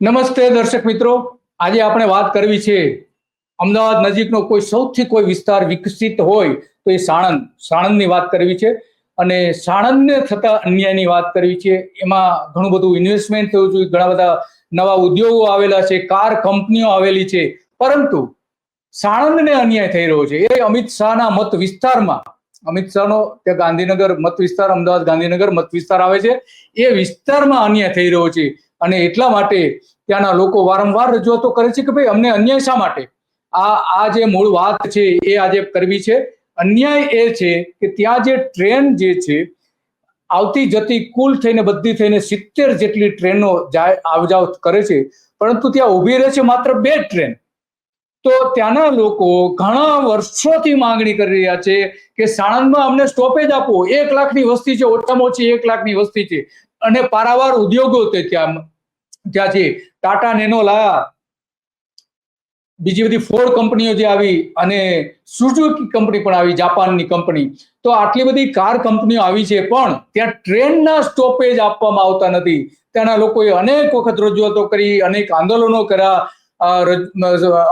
નમસ્તે દર્શક મિત્રો. આજે આપણે વાત કરવી છે અમદાવાદ નજીકનો કોઈ સૌથી કોઈ વિસ્તાર વિકસિત હોય તો એ સાણંદ. સાણંદની વાત કરવી છે. અને સાણંદને થતા અન્યાયની વાત કરવી છે. એમાં ઘણું બધું ઇન્વેસ્ટમેન્ટ થયું છે. ઘણા બધા નવા ઉદ્યોગો આવેલા છે. કાર કંપનીઓ આવેલી છે. પરંતુ સાણંદને અન્યાય થઈ રહ્યો છે. એ અમિત શાહના મત વિસ્તારમાં, અમિત શાહનો ત્યાં ગાંધીનગર મત વિસ્તાર, અમદાવાદ ગાંધીનગર મત વિસ્તાર આવે છે. એ વિસ્તારમાં અન્યાય થઈ રહ્યો છે. અને એટલા માટે ત્યાંના લોકો વારંવાર રજૂઆતો કરે છે કે ભાઈ અમને અન્યાય શા માટે? આ આ જે મૂળ વાત છે એ આજે કરવી છે. અન્યાય એ છે કે ત્યાં જે ટ્રેન જે છે, આવતી જતી કુલ થઈને બધી થઈને સિત્તેર જેટલી ટ્રેનો જાય, આવજાવ કરે છે. પરંતુ ત્યાં ઊભી રહે છે માત્ર બે ટ્રેન. તો ત્યાંના લોકો ઘણા વર્ષોથી માંગણી કરી રહ્યા છે કે સાણંદમાં અમને સ્ટોપેજ આપો. એક લાખની વસ્તી છે, ઓછામાં ઓછી એક લાખની વસ્તી છે. અને પારાવાર ઉદ્યોગો તે ત્યાં ત્યાં છે ટાટા, નેનોલા, બીજી બધી ફોર્ડ કંપનીઓ જે આવી અને સુઝુકી કંપની પણ આવી, જાપાનની કંપની. તો આટલી બધી કાર કંપનીઓ આવી છે, પણ ત્યાં ટ્રેનના સ્ટોપેજ આપવામાં આવતા નથી. ત્યાંના લોકોએ અનેક વખત રજૂઆતો કરી, અનેક આંદોલનો કર્યા.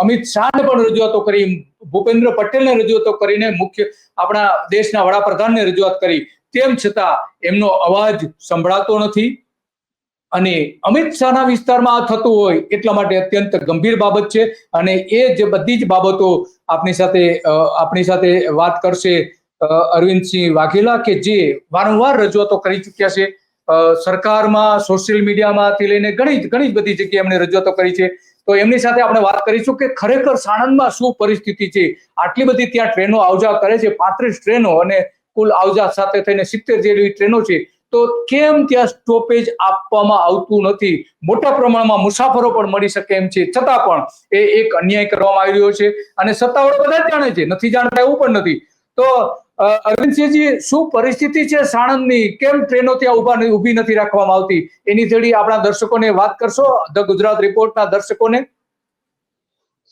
અમિત શાહને પણ રજૂઆતો કરી, ભૂપેન્દ્ર પટેલને રજૂઆતો કરીને મુખ્ય આપણા દેશના વડાપ્રધાનને રજૂઆત કરી. તેમ છતાં એમનો અવાજ સંભળાતો નથી. અને અમિત શાહના વિસ્તારમાં આ થતું હોય એટલા માટે અત્યંત ગંભીર બાબત છે. અને એ જે બધી જ બાબતો આપણી સાથે આપણી સાથે વાત કરશે અરવિંદસિંહ વાઘેલા કે જે વારંવાર રજૂઆતો કરી ચૂક્યા છે. સરકારમાં, સોશિયલ મીડિયામાંથી લઈને ઘણી ઘણી બધી જગ્યાએ એમણે રજૂઆતો કરી છે. તો એમની સાથે આપણે વાત કરીશું કે ખરેખર સાણંદમાં શું પરિસ્થિતિ છે? આટલી બધી ત્યાં ટ્રેનો આવજા કરે છે, પાંત્રીસ ટ્રેનો અને કુલ આવજા સાથે થઈને સિત્તેર જેવી ટ્રેનો છે, તો કેમ ત્યાં સ્ટોપેજ આપવામાં આવતું નથી? મોટા પ્રમાણમાં મુસાફરો પણ મળી શકે એમ છે. છતાં પણ એ એક અન્યાય કરવામાં આવી રહ્યો છે અને સત્તાવાળો બધા જાણે છે. નથી જાણતા એવું પણ નથી. તો અરવિંદસિંહજી શું પરિસ્થિતિ છે સાણંદની? કેમ ટ્રેનો ત્યાં ઊભા ઊભી નથી રાખવામાં આવતી? એની થોડી આપણા દર્શકોને વાત કરશો? ધ ગુજરાત રિપોર્ટના દર્શકોને?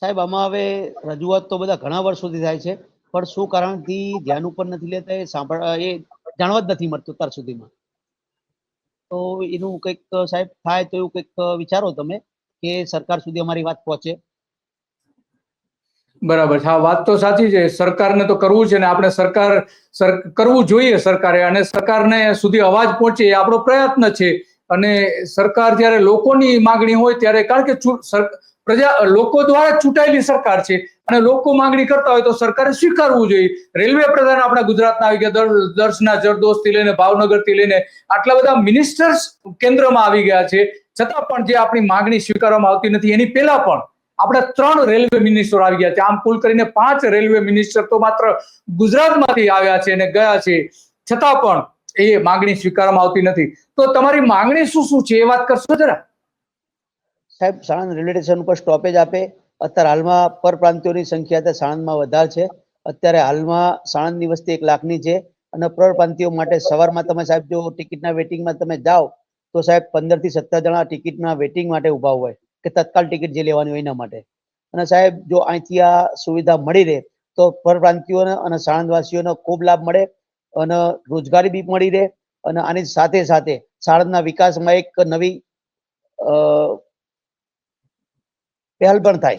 સાહેબ, આમાં હવે રજૂઆત તો બધા ઘણા વર્ષોથી થાય છે. પણ શું કારણથી ધ્યાન ઉપર નથી લેતા એ સાંભળ એ જાણવા જ નથી મળતું અત્યાર સુધીમાં. તો એનું કંઈક સાહેબ થાય તો એવું કંઈક વિચારો તમે કે સરકાર સુધી અમારી વાત પહોંચે? બરાબર હા, વાત તો સાચી છે. સરકારને તો કરવું છે ને આપણે સરકાર કરવું જોઈએ સરકારે અને સરકારને સુધી અવાજ પહોંચે એ આપણો પ્રયત્ન છે. અને સરકાર જ્યારે લોકોની માંગણી હોય ત્યારે કારણ કે પ્રજા, લોકો દ્વારા ચૂંટાયેલી સરકાર છે અને લોકો માંગણી કરતા હોય તો સરકારે સ્વીકારવું જોઈએ. રેલવે પ્રધાન આપણા ગુજરાતના આવી ગયા દર્શના જરદોસ્તથી લઈને ભાવનગરથી લઈને આટલા બધા મિનિસ્ટર્સ કેન્દ્રમાં આવી ગયા છે. છતાં પણ જે આપણી માંગણી સ્વીકારવામાં આવતી નથી, એની પહેલા પણ આપણે ત્રણ રેલવે મિનિસ્ટર આવી ગયા છે. આમ કુલ કરીને પાંચ રેલવે મિનિસ્ટર તો માત્ર ગુજરાતમાંથી આવ્યા છે અને ગયા છે. છતાં પણ એ માંગણી સ્વીકારવામાં આવતી નથી. તો તમારી માંગણી શું શું છે? એ વાત કરશો જરા? સાહેબ, સાણંદ રેલવે સ્ટેશન ઉપર સ્ટોપેજ આપે. અત્યારે હાલમાં પર પ્રાંતિયોની સંખ્યા અત્યારે સાણંદમાં વધારે છે. અત્યારે હાલમાં સાણંદની વસ્તી એક લાખની છે અને પર પ્રાંતિયો માટે સવારમાં તમે સાહેબ, જો ટિકિટના વેટિંગમાં તમે જાઓ, તો સાહેબ પંદરથી સત્તર જણા ટિકિટના વેટિંગ માટે ઊભા હોય કે તત્કાલ ટિકિટ જે લેવાની હોય એના માટે. અને સાહેબ, જો અહીંથી આ સુવિધા મળી રહે, તો પરપ્રાંતિઓને અને સાણંદવાસીઓને ખૂબ લાભ મળે અને રોજગારી બી મળી રહે અને આની સાથે સાથે સાણંદના વિકાસમાં એક નવી પહેલ પણ થાય.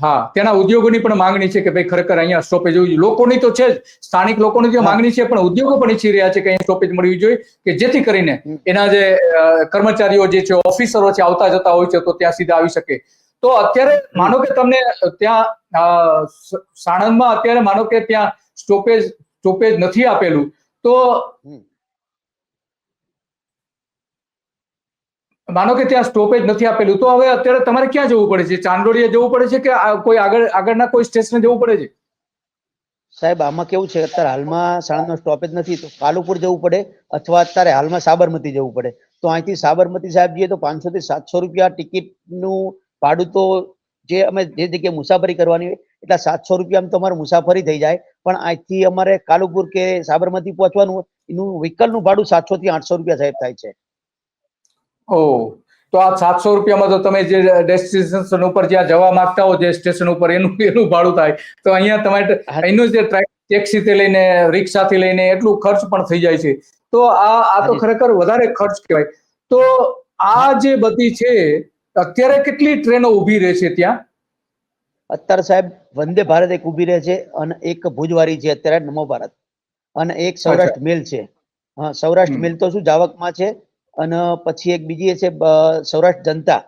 હા. તેના ઉદ્યોગોની પણ માંગણી છે કે ભાઈ ખરેખર અહીંયા સ્ટોપેજ હોવી લોકોની તો છે જ. સ્થાનિક લોકોની જે માંગણી છે પણ ઉદ્યોગો પણ ઈચ્છી રહ્યા છે કે અહીંયા સ્ટોપેજ મળવી જોઈએ કે જેથી કરીને એના જે કર્મચારીઓ જે છે ઓફિસરો છે આવતા જતા હોય છે તો ત્યાં સીધા આવી શકે. તો અત્યારે માનો કે તમને ત્યાં સાણંદમાં અત્યારે માનો કે ત્યાં સ્ટોપેજ સ્ટોપેજ નથી આપેલું તો માનો કે ત્યાં સ્ટોપેજ નથી આપેલું, તો હવે અત્યારે તમારે ક્યાં જવું પડે છે? ચાંદોડીએ જવું પડે છે કે કોઈ આગળ, આગળના કોઈ સ્ટેશને જવું પડે છે? સાહેબ, આમાં કેવું છે અત્યારે હાલમાં સાણંદનો સ્ટોપેજ નથી, તો કાલુપુર જવું પડે અથવા અત્યારે હાલમાં સાબરમતી જવું પડે. તો અહીંથી સાબરમતી સાહેબ જઈએ તો પાંચસો થી સાતસો રૂપિયા ટિકિટનું ભાડું તો જે અમે જે જગ્યાએ મુસાફરી કરવાની હોય, એટલે સાતસો રૂપિયા તો અમારે મુસાફરી થઈ જાય. પણ અહીંથી અમારે કાલુપુર કે સાબરમતી પહોંચવાનું એનું વ્હીકલનું ભાડું સાતસો થી આઠસો રૂપિયા સાહેબ થાય છે. ઓ તો આ સાતસો રૂપિયામાં તો તમે જે ડેસ્ટિનેશન ઉપર જ્યાં જવા માંગતા હો જે સ્ટેશન ઉપર એનું એનું ભાડું થાય. તો અહીંયા તમારે અહીંનું જે ટેક્સી થી લઈને રિક્ષાથી લઈને એટલું ખર્ચ પણ થઈ જાય છે. તો આ આ તો ખરેખર વધારે ખર્ચ કહેવાય. તો આ જે બધી છે અત્યારે કેટલી ટ્રેનો ઊભી રહે છે ત્યાં? અત્યારે સાહેબ વંદે ભારત એક ઊભી રહે છે અને એક ભુજવારી છે અત્યારે નમો ભારત. અને એક સૌરાષ્ટ્ર મેલ છે. હા સૌરાષ્ટ્ર. મેલ તો શું જાવકમાં છે? અને પછી એક બીજી છે સૌરાષ્ટ્ર જનતા.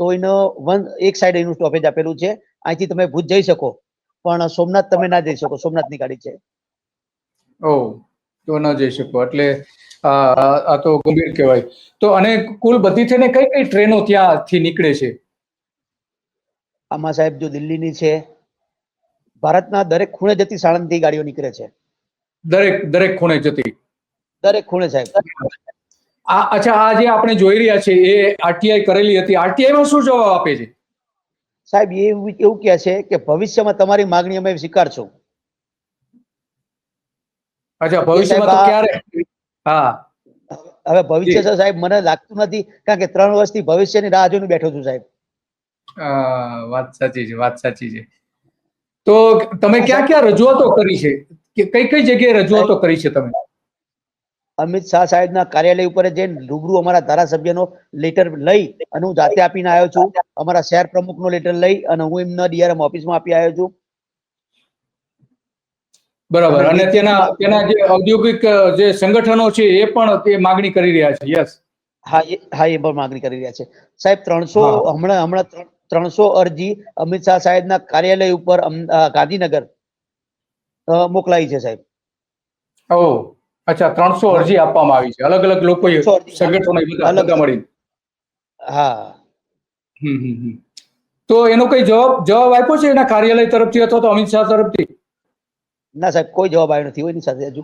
તો એનો વન એક સાઈડ એનું સ્ટોપેજ આપેલું છે. અહીંથી તમે ભુજ જઈ શકો. પણ સોમનાથ તમે ના જઈ શકો. સોમનાથની ગાડી છે. ઓ તો ન જઈ શકો. એટલે આ આ તો ગંભીર કહેવાય. તો અને કુલ બધી છે ને કઈ કઈ ટ્રેનો ત્યાંથી નીકળે છે? આમાં સાહેબ જો દિલ્હીની છે ભારતના દરેક ખૂણે જતી સાણંદથી ગાડીઓ નીકળે છે. દરેક દરેક ખૂણે જતી? દરેક ખૂણે સાહેબ. આ અચ્છા આ જે આપણે જોઈ રહ્યા છે એ આરટીઆઈ કરેલી હતી. આરટીઆઈ માં શું જવાબ આપે છે? સાહેબ એ એવું કહે છે કે ભવિષ્યમાં તમારી માંગણી અમે સ્વીકારશું અચ્છા ભવિષ્યમાં તો ક્યારે? હા. હવે ભવિષ્ય છે સાહેબ મને લાગતું નથી કારણ કે ત્રણ વર્ષથી ભવિષ્યની રાહ જોઈને બેઠો છું સાહેબ. વાત સાચી છે વાત સાચી છે. તો તમે ક્યાં ક્યાં રજૂઆતો કરી છે? કે કઈ કઈ જગ્યાએ રજૂઆતો કરી છે તમે? અમિત શાહ સાહેબના કાર્યાલય ઉપર જઈને રૂબરૂ અમારા ધારાસભ્યનો લેટર લઈ અને હું જાતે આપીને આવ્યો છું. અમારા શહેર પ્રમુખનો લેટર લઈ અને હું એમના ડીઆરએમ ઓફિસમાં આપી આવ્યો છું. બરાબર. અને તેના તેના જે ઔદ્યોગિક જે સંગઠનો છે એ પણ તે માગણી કરી રહ્યા છે. યસ હા એ હા એ પણ માંગણી કરી રહ્યા છે. સાહેબ ત્રણસો હમણાં હમણાં ત્રણસો અરજી અમિત શાહ સાહેબના કાર્યાલય ઉપર ગાંધીનગર મોકલાઈ છે સાહેબ. ઓ. અચ્છા ત્રણસો અરજી આપવામાં આવી છે. અલગ અલગ લોકો 300 અરજી. સંગઠનો બધા અલગ- મળી હા. હમ હમ હમ. તો એનો કઈ જવાબ જવાબ આપ્યો છે એના કાર્યાલય તરફથી અથવા તો અમિત શાહ તરફથી? ના સાહેબ કોઈ જવાબ આવ્યો નથી. એની સાથે હજુ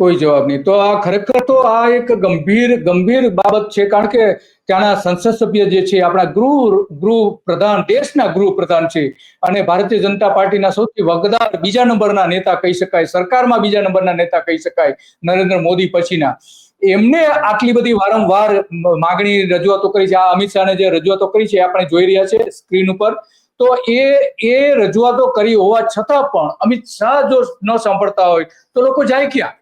કોઈ જવાબ નહીં. તો આ ખરેખર તો આ એક ગંભીર ગંભીર બાબત છે. કારણ કે ત્યાંના સંસદ સભ્ય જે છે, આપણા ગૃહ ગૃહ પ્રધાન, દેશના ગૃહ પ્રધાન છે. અને ભારતીય જનતા પાર્ટીના સૌથી વગદાર બીજા નંબરના નેતા કહી શકાય, સરકારમાં બીજા નંબરના નેતા કહી શકાય, નરેન્દ્ર મોદી પછીના. એમને આટલી બધી વારંવાર માગણી રજૂઆતો કરી છે. આ અમિત શાહને જે રજૂઆતો કરી છે આપણે જોઈ રહ્યા છે સ્ક્રીન ઉપર. તો એ એ રજૂઆતો કરી હોવા છતાં પણ અમિત શાહ જો ન સાંભળતા હોય, તો લોકો જાય ક્યાં?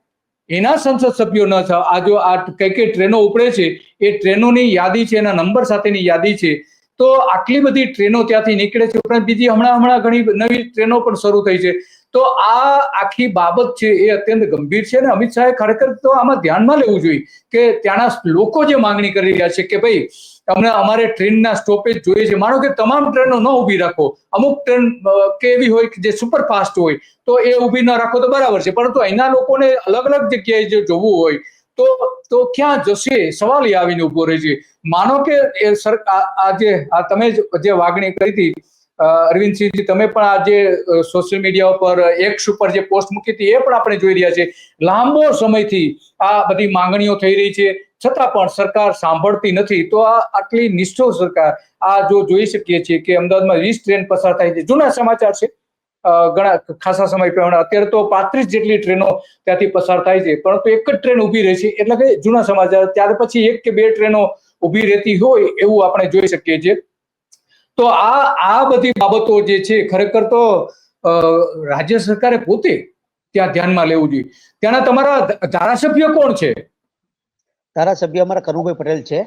એના સંસદ સભ્યો ન થવા. આ જો આ કઈ કઈ ટ્રેનો ઉપડે છે, એ ટ્રેનોની યાદી છે, એના નંબર સાથેની યાદી છે, તો આટલી બધી ટ્રેનો ત્યાંથી નીકળે છે. ઉપરાંત બીજી હમણાં હમણાં ઘણી નવી ટ્રેનો પણ શરૂ થઈ છે. તો આ આખી બાબત છે એ અત્યંત ગંભીર છે અને અમિત શાહે ખરેખર તો આમાં ધ્યાનમાં લેવું જોઈએ કે ત્યાંના લોકો જે માંગણી કરી રહ્યા છે કે ભાઈ અમને અમારે ટ્રેનના સ્ટોપેજ જોઈએ છે. માનો કે તમામ ટ્રેનો ન ઊભી રાખો. અમુક ટ્રેન કે એવી હોય કે જે સુપરફાસ્ટ હોય, તો એ ઊભી ન રાખો તો બરાબર છે. પરંતુ અહીંના લોકોને અલગ અલગ જગ્યાએ જે જોવું હોય, તો તો ક્યાં જશે? સવાલ એ આવીને ઊભો રહે છે. માનો કે એ સર, આ જે, આ તમે જે વાગણી કરી હતી અરવિંદસિંહજી, તમે પણ આજે સોશિયલ મીડિયા ઉપર એક્સ ઉપર જે પોસ્ટ મૂકી હતી, એ પણ આપણે જોઈ રહ્યા છે. લાંબો સમયથી આ બધી માંગણીઓ થઈ રહી છે. છતાં પણ સરકાર સાંભળતી નથી, તો આ આટલી નિષ્ઠોર સરકાર, આ જો જોઈ શકીએ છીએ કે અમદાવાદમાં વીસ ટ્રેન પસાર થાય છે. જૂના સમાચાર છે. ઘણા ખાસા સમય પહેલા અત્યારે તો પાંત્રીસ જેટલી ટ્રેનો ત્યાંથી પસાર થાય છે, પરંતુ એક જ ટ્રેન ઊભી રહે છે. એટલે કે જૂના સમાચાર, ત્યાર પછી એક કે બે ટ્રેનો ઊભી રહેતી હોય એવું આપણે જોઈ શકીએ છીએ. તો આ આ બધી બાબતો જે છે, ખરેખર તો રાજ્ય સરકારે પોતે ત્યાં ધ્યાનમાં લેવું જોઈએ. ત્યાંના તમારા ધારાસભ્ય કોણ છે? ધારાસભ્ય અમારા કનુભાઈ પટેલ છે.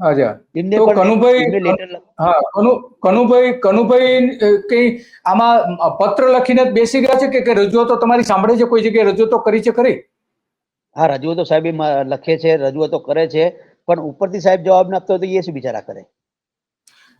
અચ્છા. એમને તો પણ કનુભાઈ- હા કનુ કનુભાઈ કનુભાઈ અ, આમાં પત્ર લખીને બેસી ગયા છે કે રજૂઆતો તમારી સાંભળે છે? કોઈ જગ્યાએ રજૂઆતો કરી છે ખરી? હા રજૂઆતો સાહેબ લખે છે રજૂઆતો કરે છે. પણ ઉપરથી સાહેબ જવાબ ના આપતો તો એ શું બિચારા કરે.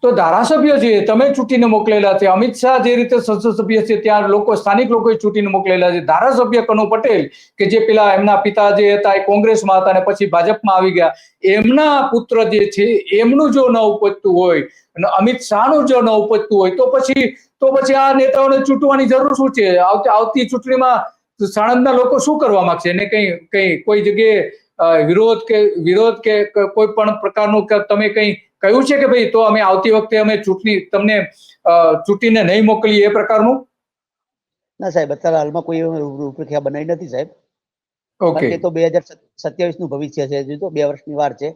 તો ધારાસભ્ય છે, તમે ચૂંટીને મોકલેલા છે. અમિત શાહ જે રીતે સંસદ સભ્ય છે, ત્યાં લોકો, સ્થાનિક લોકોએ ચૂંટીને મોકલેલા છે. ધારાસભ્ય કનુ પટેલ, કે જે પેલા એમના પિતા જે હતા, એ કોંગ્રેસમાં હતા અને પછી ભાજપમાં આવી ગયા. એમના પુત્ર જે છે, એમનું જો ન ઉપજતું હોય અને અમિત શાહનું જો ન ઉપજતું હોય, તો પછી તો પછી આ નેતાઓને ચૂંટવાની જરૂર શું છે? આવતી ચૂંટણીમાં સાણંદના લોકો શું કરવા માંગશે? એને કઈ કઈ કોઈ જગ્યાએ વિરોધ કે વિરોધ કે કોઈ પણ પ્રકારનું તમે કઈ કહ્યું છે કે ભાઈ તો અમે આવતી વખતે અમે ચૂંટણી તમને ચૂંટીને નહીં મોકલી એ પ્રકારનું? ના સાહેબ અત્યારે હાલમાં કોઈ રૂપરેખા બનાવી નથી સાહેબ. ઓકે તો બે હજાર સત્યાવીસનું ભવિષ્ય છે હજુ તો બે વર્ષની વાર છે.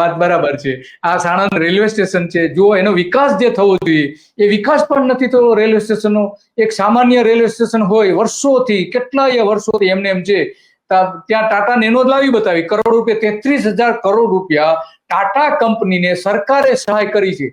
વાત બરાબર છે. આ સાણંદ રેલવે સ્ટેશન છે. જો એનો વિકાસ જે થવો જોઈએ એ વિકાસ પણ નથી થયો રેલવે સ્ટેશનનો. એક સામાન્ય રેલવે સ્ટેશન હોય વર્ષોથી કેટલાય વર્ષોથી એમને એમ છે ત્યાં ટાટા નેનો લાવી બતાવી. કરોડ રૂપિયા, તેત્રીસ હજાર કરોડ રૂપિયા ટાટા કંપનીને સરકારે સહાય કરી છે.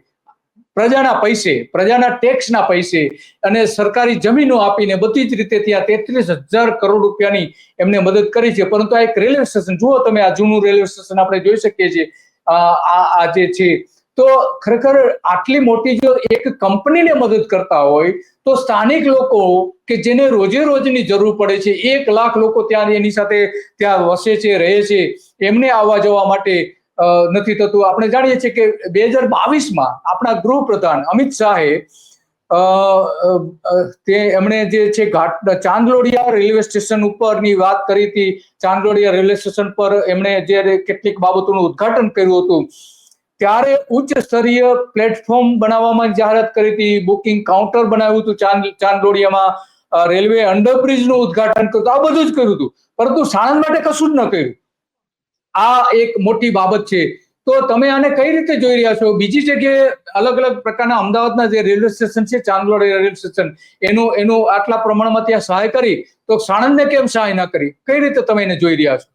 પ્રજાના પૈસે, પ્રજાના ટેક્સના પૈસે અને સરકારી જમીનો આપીને બધી જ રીતે ત્યાં તેત્રીસ હજાર કરોડ રૂપિયાની એમને મદદ કરી છે. પરંતુ આ એક રેલવે સ્ટેશન, જુઓ તમે આ જૂનું રેલવે સ્ટેશન આપણે જોઈ શકીએ છીએ. આ જે છે તો ખરેખર આટલી મોટી જો એક કંપનીને મદદ કરતા હોય, તો સ્થાનિક લોકો કે જેને રોજે રોજની જરૂર પડે છે, એક લાખ લોકો ત્યાં એની સાથે ત્યાં વસે છે, રહે છે, એમને આવવા જવા માટે નથી થતું. આપણે જાણીએ છીએ કે બે હજાર બાવીસમાં આપણા ગૃહપ્રધાન અમિત શાહે તે એમણે જે છે ઘાટ, ચાંદલોડિયા રેલવે સ્ટેશન ઉપરની વાત કરી હતી. ચાંદલોડિયા રેલવે સ્ટેશન પર એમણે જ્યારે કેટલીક બાબતોનું ઉદ્ઘાટન કર્યું હતું ત્યારે ઉચ્ચ સ્તરીય પ્લેટફોર્મ બનાવવામાં જાહેરાત કરી હતી. બુકિંગ કાઉન્ટર બનાવ્યું હતું ચાંદ, ચાંદોડિયામાં. રેલવે અંડરબ્રિજનું ઉદ્ઘાટન કર્યું આ બધું જ કર્યું હતું. પરંતુ સાણંદ માટે કશું જ ન કર્યું. આ એક મોટી બાબત છે. તો તમે આને કઈ રીતે જોઈ રહ્યા છો? બીજી જગ્યાએ અલગ અલગ પ્રકારના અમદાવાદના જે રેલવે સ્ટેશન છે ચાંદલોડિયા રેલવે સ્ટેશન, એનું એનું આટલા પ્રમાણમાં ત્યાં સહાય કરી. તો સાણંદને કેમ સહાય ના કરી? કઈ રીતે તમે એને જોઈ રહ્યા છો?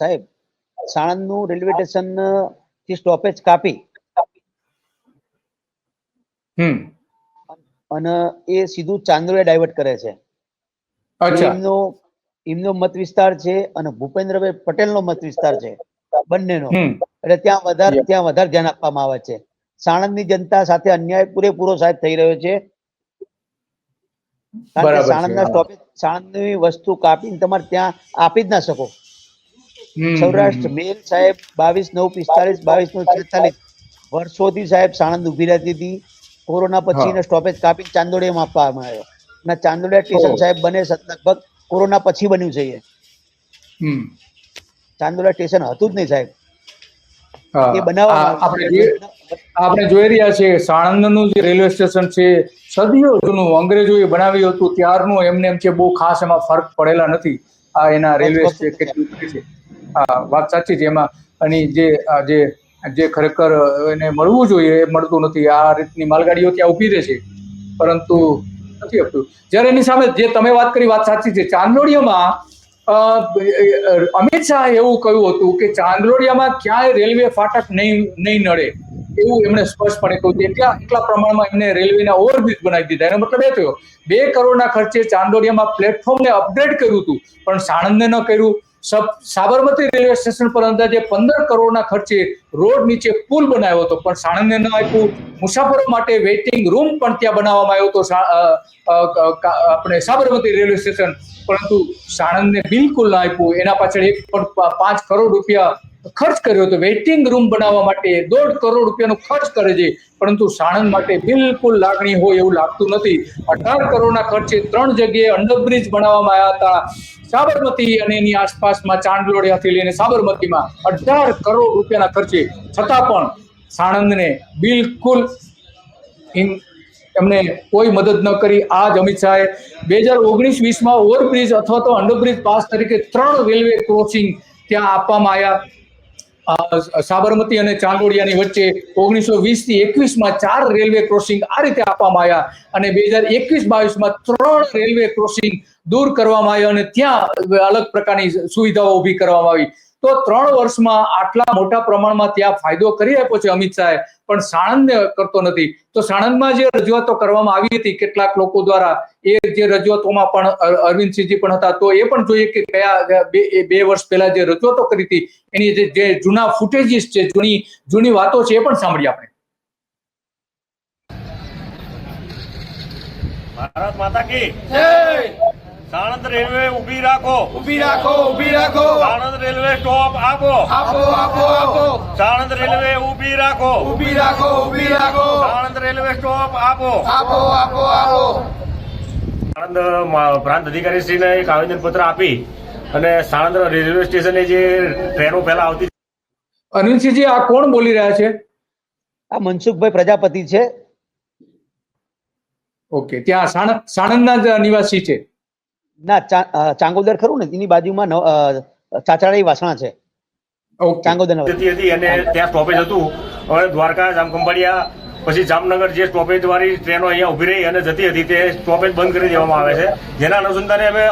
સાહેબ સાણંદનું રેલવે સ્ટેશનથી સ્ટોપેજ કાપી. અને એ સીધું ચાંદોડિયા ડાયવર્ટ કરે છે. એમનો એમનો મત વિસ્તાર છે અને ભૂપેન્દ્રભાઈ પટેલનો મત વિસ્તાર છે બંનેનો. એટલે ત્યાં વધારે ત્યાં વધારે ધ્યાન આપવામાં આવે છે. સાણંદની જનતા સાથે અન્યાય પૂરેપૂરો સાહેબ થઈ રહ્યો છે. સાણંદના સ્ટોપેજ સાણંદની વસ્તુ કાપીને તમારે ત્યાં આપી જ ના શકો. સૌરાષ્ટ્ર મેલ સાહેબ બાવીસ નવ પિસ્તાલીસ બાવીસ નવ છેતાલીસ. વર્ષોથી સાહેબ સાણંદ ઊભી રહેતી હતી. કોરોના પછી સ્ટોપેજ કાપી ચાંદોડિયામાં આપવામાં આવ્યો. અને ચાંદોડિયા સ્ટેશન સાહેબ બને લગભગ કોરોના પછી બન્યું છે એ. સ્ટેશન હતું જ નહીં સાહેબ. એ બનાવવામાં આપણે જોઈ- આપણે જોઈ રહ્યા છીએ સાણંદનું જે રેલવે સ્ટેશન છે સદીઓ જૂનું અંગ્રેજોએ બનાવ્યું હતું. ત્યારનું એમને એમ છે બહુ ખાસ એમાં ફરક પડેલા નથી. આ એના રેલવે સ્ટેશન કેટલું છે. વાત સાચી છે. એમાં એની જે જે જે ખરેખર એને મળવું જોઈએ એ મળતું નથી. આ રીતની માલગાડીઓ ત્યાં ઊભી રહે છે. પરંતુ નથી આપતું જ્યારે એની સામે જે તમે વાત કરી વાત સાચી છે. ચાંદોડિયામાં અમિત શાહ એવું કહ્યું હતું કે ચાંદલોડિયામાં ક્યાંય રેલવે ફાટક નહીં નહીં નડે. એવું એમણે સ્પષ્ટપણે કહ્યું હતું. એટલા એટલા પ્રમાણમાં એમને રેલવેના ઓવરબ્રિજ બનાવી દીધા. એનો મતલબ એ થયો. બે કરોડના ખર્ચે ચાંદોડિયામાં પ્લેટફોર્મને અપગ્રેડ કર્યું હતું. પણ સાણંદને ન કર્યું. સાબરમતી રેલવે સ્ટેશન પર અંદાજે પંદર કરોડના ખર્ચે રોડ નીચે પુલ બનાવ્યો હતો. પણ સાણંદને ન આપ્યું. મુસાફરો માટે વેઇટિંગ રૂમ પણ ત્યાં બનાવવામાં આવ્યો હતો. આપણે સાબરમતી રેલવે સ્ટેશન. પરંતુ સાણંદને બિલકુલ ના આપ્યું. એના પાછળ એક પણ પાંચ કરોડ રૂપિયા ખર્ચ કર્યો હતો વેઇટિંગ રૂમ બનાવવા માટે દોઢ કરોડ રૂપિયાનો ખર્ચ કરે છે. પરંતુ સાણંદ માટે બિલકુલ લાગણી હોય એવું લાગતું નથી. અઢાર કરોડના ખર્ચે ત્રણ જગ્યાએ અંડરબ્રિજ બનાવવામાં આવ્યા હતા. સાબરમતી અને એની આસપાસમાં ચાંદલોડિયાથી લઈને સાબરમતીમાં અઢાર કરોડ રૂપિયાના ખર્ચે. છતાં પણ સાણંદને બિલકુલ એમને કોઈ મદદ ન કરી. આ જ અમિત શાહે બે હજાર ઓગણીસ વીસમાં ઓવરબ્રિજ અથવા તો અંડરબ્રિજ પાસ તરીકે ત્રણ રેલવે ક્રોસિંગ ત્યાં આપવામાં આવ્યા. સાબરમતી અને ચાંદોડિયાની વચ્ચે ઓગણીસો વીસથી એકવીસમાં ચાર રેલવે ક્રોસિંગ આ રીતે આપવામાં આવ્યા અને બે હજાર એકવીસ બાવીસમાં ત્રણ રેલવે ક્રોસિંગ દૂર કરવામાં આવ્યા અને ત્યાં અલગ પ્રકારની સુવિધાઓ ઊભી કરવામાં આવી. તો ત્રણ વર્ષમાં આટલા મોટા પ્રમાણમાં ત્યાં ફાયદો કરી આપ્યો છે અમિત શાહે પણ સાણંદને કરતો નથી. તો સાણંદમાં જે રજૂઆતો કરવામાં આવી હતી કેટલાક લોકો દ્વારા એ જે રજૂઆતોમાં પણ અરવિંદસિંહજી પણ હતા તો એ પણ જોઈએ કે કયા બે બે વર્ષ પહેલા જે રજૂઆતો કરી હતી એની જે જૂના ફૂટેજીસ છે જૂની જૂની વાતો છે એ પણ સાંભળી આપણે. ભારત માતા કી. સાણંદ રેલવે ઊભી રાખો. ઊભી રાખો ઊભી રાખો. સાણંદ રેલવે સ્ટોપ આપો. આપો આપો આપો. સાણંદ રેલવે ઊભી રાખો. ઊભી રાખો ઊભી રાખો. સાણંદ રેલવે સ્ટોપ આપો. આપો આપો આપો. સાણંદ પ્રાંત અધિકારી શ્રીને એક આવેદન પત્ર આપી અને સાણંદ રેલવે સ્ટેશને જે ટ્રેનો પહેલા આવતી અનિલસિંહજી આ કોણ બોલી રહ્યા છે? આ મનસુખભાઈ પ્રજાપતિ છે. ઓકે ત્યાં સાણંદ સાણંદના નિવાસી છે. ના ચાંગોદર ખરું ને? એની બાજુમાં નવ- વાસણા છે. ચાંગોદર જતી હતી અને ત્યાં સ્ટોપેજ હતું. હવે દ્વારકા જામખંભાળિયા પછી જામનગર જે સ્ટોપેજ વાળી ટ્રેનો અહીંયા ઊભી રહી અને જતી હતી તે સ્ટોપેજ બંધ કરી દેવામાં આવે છે. જેના અનુસંધાને અમે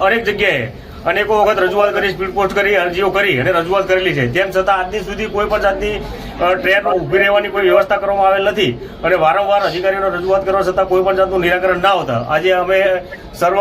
અનેક જગ્યાએ અનેકો વખત રજૂઆત કરી સ્પીડ પોસ્ટ કરી, અરજીઓ કરી અને રજૂઆત કરેલી છે. તેમ છતાં આજની સુધી કોઈ પણ જાતની ટ્રેન ઊભી રહેવાની કોઈ વ્યવસ્થા કરવામાં આવેલ નથી અને વારંવાર અધિકારીઓને રજૂઆત કરવા છતાં કોઈ પણ જાતનું નિરાકરણ ના હોતા. આજે અમે સર્વ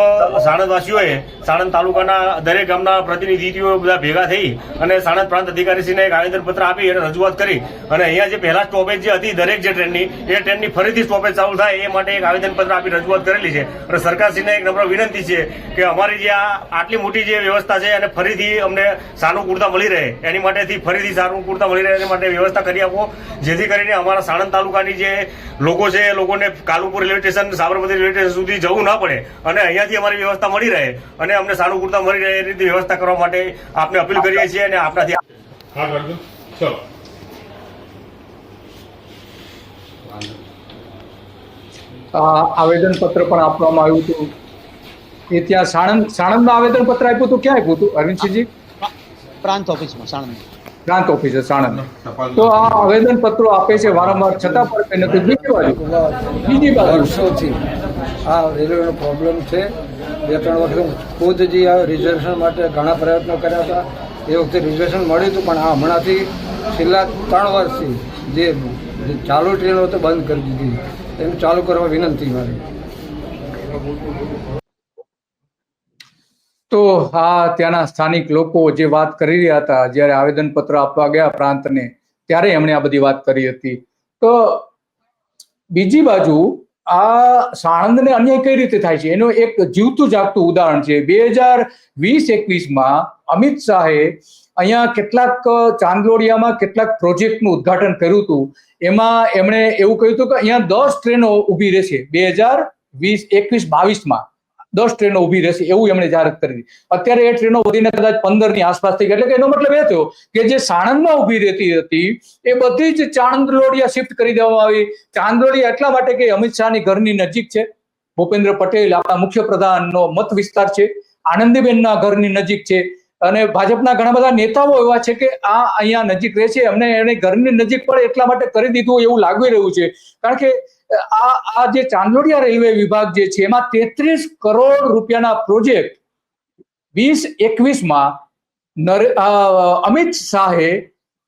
સાણંદવાસીઓએ, સાણંદ તાલુકાના દરેક ગામના પ્રતિનિધિઓ બધા ભેગા થઈ અને સાણંદ પ્રાંત અધિકારીશ્રીને એક આવેદનપત્ર આપી અને રજૂઆત કરી. અને અહીંયા જે પહેલા સ્ટોપેજ જે હતી દરેક જે ટ્રેનની એ ટ્રેનની ફરીથી સ્ટોપેજ ચાલુ થાય એ માટે એક આવેદનપત્ર આપી રજૂઆત કરેલી છે. અને સરકારશ્રીને એક નમ્ર વિનંતી છે કે અમારી જે આ આટલી મોટી જે વ્યવસ્થા છે અને ફરીથી અમને સાનુકૂળતા મળી રહે. એની માટેથી ફરીથી સાનુકૂળતા મળી રહે એની માટે વ્યવસ્થા કરી આપો. જેથી કરીને અમારા સાણંદ તાલુકાની જે લોકો છે એ લોકોને Kalupur railway station Sabarmati railway station સુધી જવું ના પડે અને અહીંયાથી અમારી વ્યવસ્થા મળી રહે અને અમને સાનુકૂળતા મળી રહે એ રીતે વ્યવસ્થા કરવા માટે આપને અપીલ કરીએ છીએ અને આપણાથી હા કરજો ચલો. આ આવેદનપત્ર પણ આપવામાં આવ્યું હતું. એ ત્યાં સાણંદ સાણંદમાં આવેદનપત્ર આપ્યું હતું? ક્યાં આપ્યું હતું? અરવિંદસિંહજી? પ્રાંત ઓફિસમાં સાણંદ પ્રાંત ઓફિસે સાણંદ. તો આ આવેદનપત્રો આપે છે વારંવાર છતાં પણ કઈ નથી બીજી બાજુ? બીજી બાજુ? વર્ષોથી આ રેલવેનો પ્રોબ્લેમ છે. બે ત્રણ વખત હું ખુદ જે આ રિઝર્વેશન માટે ઘણા પ્રયત્નો કર્યા હતા. એ વખતે રિઝર્વેશન મળ્યું હતું પણ આ હમણાંથી છેલ્લા ત્રણ વર્ષથી જે જે ચાલુ ટ્રેનો તો બંધ કરી દીધી. એનું ચાલુ કરવા વિનંતી મારી. તો આ ત્યાંના સ્થાનિક લોકો જે વાત કરી રહ્યા હતા, જ્યારે આવેદનપત્ર આપવા ગયા પ્રાંતને, ત્યારે એમણે આ બધી વાત કરી હતી. તો બીજી બાજુ આ સાણંદને અન્યાય કઈ રીતે થાય છે? એનું એક જીવતું જાગતું ઉદાહરણ છે. બે હજાર વીસ એકવીસમાં અમિત શાહે અહીંયા કેટલાક ચાંદલોડિયામાં કેટલાક પ્રોજેક્ટનું ઉદ્ઘાટન કર્યું હતું. એમાં એમણે એવું કહ્યું હતું કે અહીંયા દસ ટ્રેનો ઊભી રહેશે. બે હજાર વીસ એકવીસ બાવીસમાં. દસ ટ્રેનો ઊભી રહેશે એવું એમણે જાહેરાત કરી દીધી. અત્યારે એ ટ્રેનો વધીને કદાચ પંદરની આસપાસ થઈ ગઈ. એટલે કે એનો મતલબ એ થયો કે જે સાણંદમાં ઊભી રહેતી હતી, એ બધી જ ચાંદલોડિયા શિફ્ટ કરી દેવામાં આવી. ચાંદલોડિયા એટલા માટે કે અમિત શાહની ઘરની નજીક છે. ભૂપેન્દ્ર પટેલ આપણા મુખ્ય પ્રધાનનો મત વિસ્તાર છે. આનંદીબેનના ઘરની નજીક છે. અને ભાજપના ઘણા બધા નેતાઓ એવા છે કે આ અહીંયા નજીક રહે છે. એમને એને ઘરની નજીક પણ એટલા માટે કરી દીધું એવું લાગી રહ્યું છે. કારણ કે આ આ જે ચાંદલોડિયા રેલવે વિભાગ જે છે, એમાં તેત્રીસ કરોડ રૂપિયાના પ્રોજેક્ટ વીસ એકવીસમાં અમિત શાહે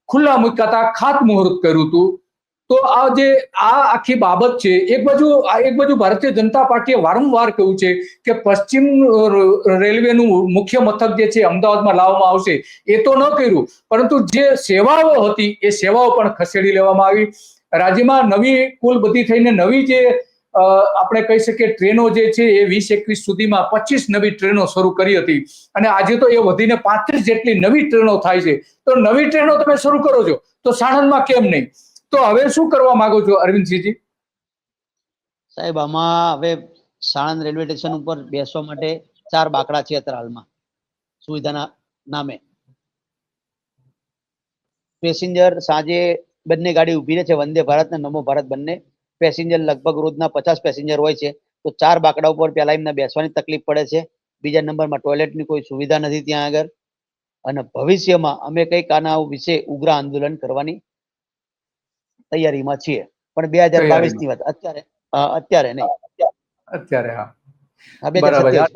ખુલ્લા મુકાતા ખાતમુહૂર્ત કર્યું હતું. તો આ જે, આ આખી બાબત છે, એક બાજુ એક બાજુ ભારતીય જનતા પાર્ટીએ વારંવાર કહ્યું છે કે પશ્ચિમ રેલવેનું મુખ્ય મથક જે છે, અમદાવાદમાં લાવવામાં આવશે. એ તો ન કર્યું, પરંતુ જે સેવાઓ હતી, એ સેવાઓ પણ ખસેડી લેવામાં આવી. રાજ્યમાં નવી કુલ બધી થઈને નવી જે આપણે કહી શકીએ ટ્રેનો જે છે એ વીસ એકવીસ સુધીમાં પચીસ નવી ટ્રેનો શરૂ કરી હતી. અને આજે તો એ વધીને પાંત્રીસ જેટલી નવી ટ્રેનો થાય છે. તો નવી ટ્રેનો તમે શરૂ કરો છો, તો સાણંદમાં કેમ નહીં? તો હવે શું કરવા માંગો છો અરવિંદસિંહજી? સાહેબ, આમાં હવે સાણંદ રેલવે સ્ટેશન ઉપર બેસવા માટે ચાર બાકડા છે અત્યારે હાલમાં, સુવિધાના નામે. પેસેન્જર સાંજે બંને ગાડી ઊભી રહે છે. વંદે ભારત ને નમો ભારત બંને. પેસેન્જર લગભગ રોજના પચાસ પેસેન્જર હોય છે. તો ચાર બાકડા ઉપર પહેલા એમને બેસવાની તકલીફ પડે છે. બીજા નંબરમાં ટોયલેટની કોઈ સુવિધા નથી ત્યાં આગળ. અને ભવિષ્યમાં અમે કંઈક આના વિશે ઉગ્ર આંદોલન કરવાની તૈયારીમાં છીએ. પણ બે હજાર બાવીસની વાત અત્યારે અત્યારે નહીં. અત્યારે હા. બે હજાર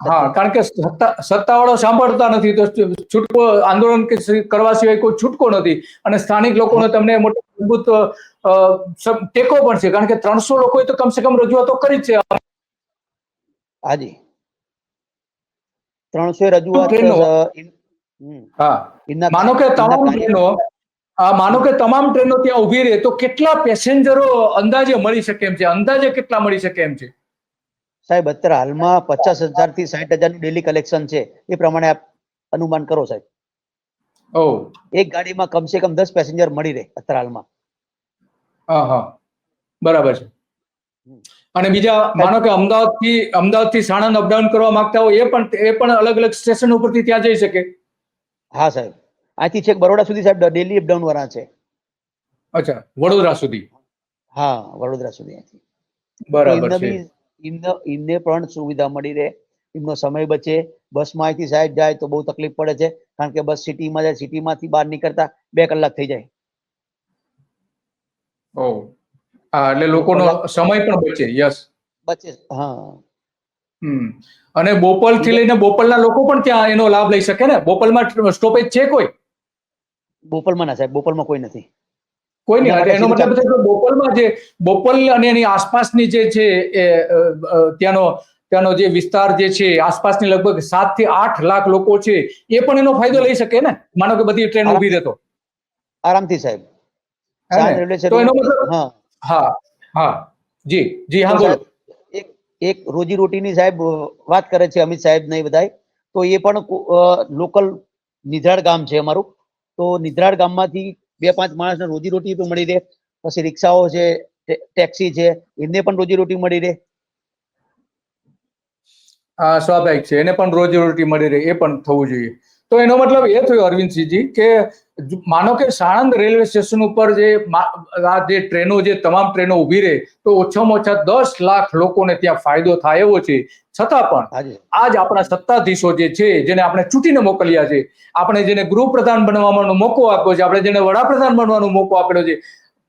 હા કારણ કે સત્તા સત્તાવાળો સાંભળતા નથી તો છૂટકો આંદોલન કરવા સિવાય કોઈ છૂટકો નથી. અને સ્થાનિક લોકોને તમને મોટો મજબૂત ટેકો પણ છે. કારણ કે ત્રણસો લોકોએ તો કમસે કમ રજૂઆતો કરી છે. હાજી. ત્રણસો રજૂઆત હા. માનો કે તમામ ટ્રેનો આ માનો કે તમામ ટ્રેનો ત્યાં ઊભી રહે તો કેટલા પેસેન્જરો અંદાજે મળી શકે એમ છે? અંદાજે કેટલા મળી શકે એમ છે? સાહેબ અત્યારે હાલમાં પચાસ હજારથી સાઠ હજારનું ડેલી કલેક્શન છે. એ પ્રમાણે આપ અનુમાન કરો સાહેબ. એક ગાડીમાં કમસે કમ દસ પેસેન્જર મળી રહે અત્યારે હાલમાં. હા હા. બરાબર છે. અને બીજા માનો કે અમદાવાદથી અમદાવાદથી સાણંદ અપડાઉન કરવા માંગતા હોય એ પણ એ પણ અલગ અલગ સ્ટેશન ઉપરથી ત્યાં જઈ શકે? હા સાહેબ. અહીંથી છેક બરોડા સુધી સાહેબ ડેલી અપડાઉન વાળા છે. અચ્છા વડોદરા સુધી? હા વડોદરા સુધી બરાબર છે. એમને એમને પણ સુવિધા મળી રહે. એમનો સમય બચે. બસમાં અહીંથી સાહેબ જાય તો બહુ તકલીફ પડે છે. કારણ કે બસ સિટીમાં જાય સિટીમાંથી બહાર નીકળતા બે કલાક થઈ જાય. ઓ. એટલે લોકોનો સમય પણ બચે યસ. બચે હા. હમ. અને બોપલથી લઈને બોપલના લોકો પણ ત્યાં એનો લાભ લઈ શકે ને? બોપલમાં સ્ટોપેજ છે કોઈ? બોપલમાં ના સાહેબ બોપલમાં કોઈ નથી. કોઈ નહીં એનો મતલબ છે કે બોપલમાં જે બોપલ અને એની આસપાસની જે છે એ ત્યાંનો ત્યાંનો જે વિસ્તાર જે છે આસપાસની લગભગ સાતથી આઠ લાખ લોકો છે એ પણ એનો ફાયદો લઈ શકે ને? માનો કે બધી ટ્રેન ઊભી રહેતો. આરામથી સાહેબ. તો એનો મતલબ હા. હા હા. જી જી હા બોલો. એક એક રોજી રોટીની સાહેબ વાત કરે છે અમિત સાહેબ ને બધાય. તો એ પણ લોકલ નિધરાડ ગામ છે અમારું. તો નિધરાડ ગામમાંથી બે પાંચ માણસને રોજી રોટી પણ મળી રહે. પછી રિક્ષાઓ છે ટેક્સી છે, એમને પણ રોજી રોટી મળી રહે. હા સ્વાભાવિક છે, એને પણ રોજીરોટી મળી રહે, એ પણ થવું જોઈએ. તો એનો મતલબ એ થયો અરવિંદસિંહજી કે માનો કે સાણંદ રેલવે સ્ટેશન ઉપર જે આ જે ટ્રેનો જે તમામ ટ્રેનો ઊભી રહે તો ઓછામાં ઓછા દસ લાખ લોકોને ત્યાં ફાયદો થાય એવો છે. છતાં પણ આજ આપણા સત્તાધીશો જે છે જેને આપણે ચૂંટીને મોકલ્યા છે આપણે જેને ગૃહપ્રધાન બનવાનો મોકો આપ્યો છે આપણે જેને વડાપ્રધાન બનવાનો મોકો આપેલો છે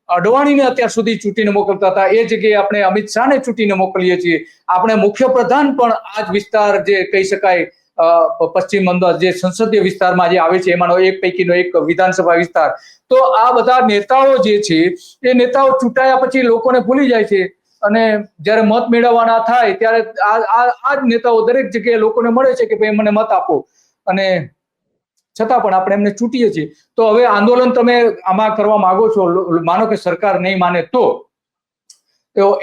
અડવાણીને અત્યાર સુધી ચૂંટીને મોકલતા હતા. એ જગ્યાએ આપણે અમિત શાહને ચૂંટીને મોકલીએ છીએ. આપણે મુખ્ય પ્રધાન પણ આ જ વિસ્તાર જે કહી શકાય પશ્ચિમ બંગાળ જે સંસદીય વિસ્તારમાં જે આવે છે, એમાંનો એક પૈકીનો એક વિધાનસભા વિસ્તાર. તો આ બધા નેતાઓ જે છે, એ નેતાઓ ચૂંટાયા પછી લોકોને ભૂલી જાય છે. અને જ્યારે મત મેળવવાના થાય, ત્યારે આ જ નેતાઓ દરેક જગ્યાએ લોકોને મળે છે કે ભાઈ મને મત આપો. અને છતાં પણ આપણે એમને ચૂંટીએ છીએ. તો હવે આંદોલન તમે આમાં કરવા માંગો છો માનો કે સરકાર નહીં માને તો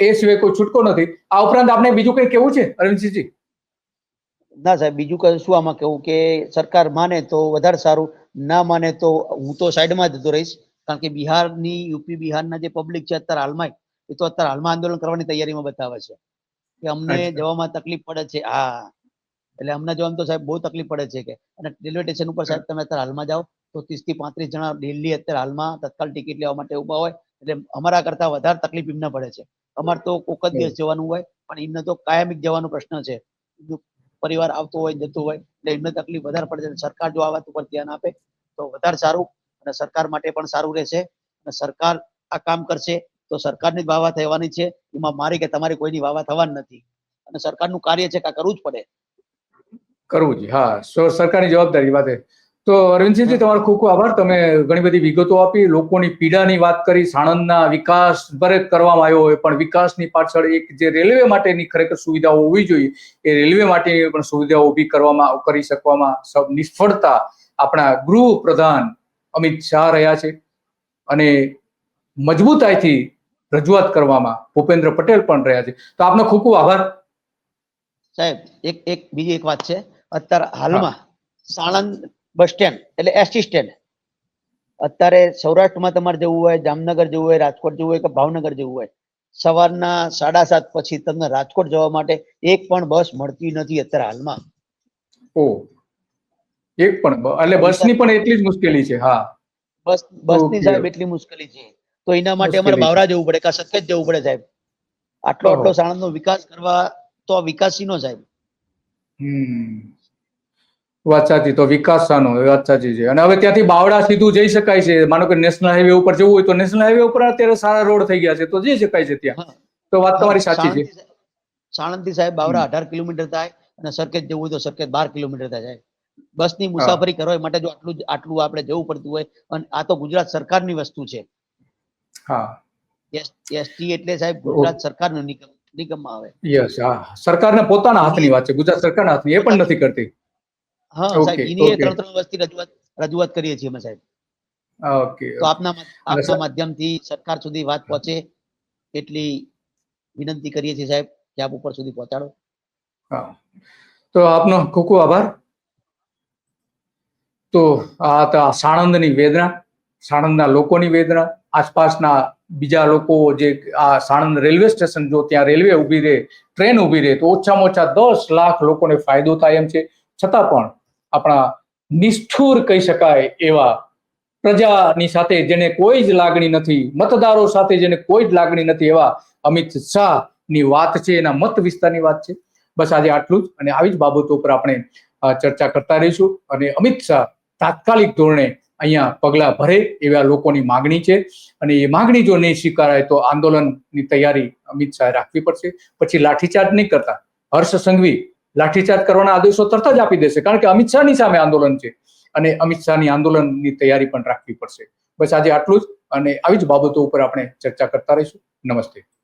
એ સિવાય કોઈ છૂટકો નથી. આ ઉપરાંત આપણે બીજું કંઈ કેવું છે, અરવિંદસિંહજી? ના સાહેબ બીજું કઈ શું આમાં કેવું કે સરકાર માને તો વધારે સારું ના માને તો હું તો સાઈડમાં જતો રહીશ. કારણ કે બિહારની યુપી બિહારના જે પબ્લિક છે અત્યારે હાલમાં એ તો અત્યારે હાલમાં આંદોલન કરવાની તૈયારીમાં બતાવે છે. કે અમને. જવામાં તકલીફ પડે છે. હા. એટલે અમને જવામાં તો સાહેબ બહુ તકલીફ પડે છે કે. અને રેલવે સ્ટેશન ઉપર સાહેબ તમે અત્યારે હાલમાં જાઓ તો ત્રીસથી પાંત્રીસ જણા દિલ્હી અત્યારે હાલમાં તત્કાલ ટિકિટ લેવા માટે ઊભા હોય. એટલે અમારા કરતા વધારે તકલીફ એમને પડે છે. અમારે તો કોક જ દિવસ જવાનું હોય પણ એમને તો કાયમિક જવાનો પ્રશ્ન છે. પરિવાર આવતો હોય, જતો હોય, એટલે એમને તકલીફ વધારે પડે છે. સરકાર જો આ વાત ઉપર ધ્યાન આપે, તો વધારે સારું અને સરકાર માટે પણ સારું રહેશે. અને સરકાર આ કામ કરશે, તો સરકારની જ વાવા થવાની છે. એમાં મારી કે તમારી કોઈની વાવા થવાની નથી. અને સરકારનું કાર્ય છે કે કરવું જ પડે? કરવું છે હા સરકારની જવાબદારી વાત એ તો અરવિંદસિંહજી તમારો ખૂબ ખૂબ આભાર. તમે ઘણી બધી વિગતો આપી લોકોની પીડાની વાત કરી સાણંદના વિકાસ ભરે કરવામાં આવ્યો હોય પણ વિકાસની પાછળ એક જે રેલવે માટેની ખરેખર સુવિધાઓ હોવી જોઈએ એ રેલવે માટેની પણ સુવિધાઓ ઊભી કરવામાં કરી શકવામાં નિષ્ફળતા આપણા ગૃહ પ્રધાન અમિત શાહ રહ્યા છે. અને મજબૂતાઈથી રજૂઆત કરવામાં ભૂપેન્દ્ર પટેલ પણ રહ્યા છે. તો આપનો ખૂબ ખૂબ આભાર. સાહેબ એક એક બીજી એક વાત છે. અત્યારે હાલમાં સાણંદ બસ સ્ટેન્ડ એટલે એસટી સ્ટેન્ડ. અત્યારે સૌરાષ્ટ્રમાં તમારે જવું હોય જામનગર જવું હોય રાજકોટ જવું હોય કે ભાવનગર જવું હોય સવારના સાડા સાત પછી તમને રાજકોટ જવા માટે એક પણ બસ મળતી નથી અત્યારે હાલમાં. ઓ એક પણ એટલે બસની પણ એટલી જ મુશ્કેલી છે હા. બસ બસની. સાહેબ એટલી મુશ્કેલી છે. તો એના માટે અમારે બાવરા જવું પડે કે સતત જવું પડે સાહેબ. આટલો. આટલો સાણંદનો વિકાસ કરવા તો આ વિકાસી નો સાહેબ. હમ. વાત સાચી તો વિકાસ સાનો વાત સાચી છે. અને હવે ત્યાંથી બાવડા સીધું જઈ શકાય છે. માનો કે નેશનલ હાઈવે ઉપર જવું હોય તો નેશનલ હાઈવે ઉપર અત્યારે સારા રોડ થઈ ગયા છે. તો જઈ શકાય છે ત્યાં. તો વાત તમારી સાચી છે. સાણંદથી સાહેબ- બાવડા અઢાર કિલોમીટર થાય અને સરખેજ જવું હોય તો સરખેજ બાર કિલોમીટર થાય સાહેબ. બસની મુસાફરી કરવા માટે જો આટલું આટલું આપણે જવું પડતું હોય અને આ તો ગુજરાત સરકારની વસ્તુ છે. હા. એસટી એટલે સાહેબ ગુજરાત સરકારનો નિગમ નિગમમાં આવે. યસ હા. સરકારને પોતાના હાથની વાત છે. ગુજરાત સરકારના હાથની. એ પણ નથી કરતી. હા સાહેબ એની ત્રણ ત્રણ વર્ષથી રજૂઆત રજૂઆત કરીએ છીએ અમે સાહેબ. ઓકે તો આપના આપના માધ્યમથી સરકાર સુધી વાત પહોંચે એટલી વિનંતી કરીએ છીએ સાહેબ કે આપ ઉપર સુધી પહોંચાડો. હા. તો આપનો ખૂબ ખૂબ આભાર. તો આ સાણંદની વેદના સાણંદના લોકોની વેદના આસપાસના બીજા લોકો જે આ સાણંદ રેલવે સ્ટેશન જો ત્યાં રેલવે ઊભી રહે ટ્રેન ઊભી રહે તો ઓછામાં ઓછા દસ લાખ લોકોને ફાયદો થાય એમ છે. છતાં પણ આપણા નિષ્ઠુર કહી શકાય એવા પ્રજાની સાથે જેને કોઈ જ લાગણી નથી, મતદારો સાથે જેને કોઈ જ લાગણી નથી એવા અમિત શાહની વાત છે, એના મત વિસ્તારની વાત છે. બસ આજે આટલું જ અને આવી જ બાબતો પર આપણે ચર્ચા કરતા રહીશું અને અમિત શાહ તાત્કાલિક ધોરણે અહીંયા પગલા ભરે એવા લોકોની માગણી છે અને એ માગણી જો નહીં સ્વીકારાય તો આંદોલનની તૈયારી અમિત શાહે રાખવી પડશે. પછી લાઠીચાર્જ નહીં કરતા. હર્ષ સંઘવી લાઠીચાર્જ કરવાના આદેશો તરત જ આપી દેશે. કારણ કે અમિત શાહની સામે આંદોલન છે અને અમિત શાહની આંદોલનની તૈયારી પણ રાખવી પડશે. બસ આજે આટલું જ અને આવી જ બાબતો ઉપર આપણે ચર્ચા કરતા રહીશું. નમસ્તે.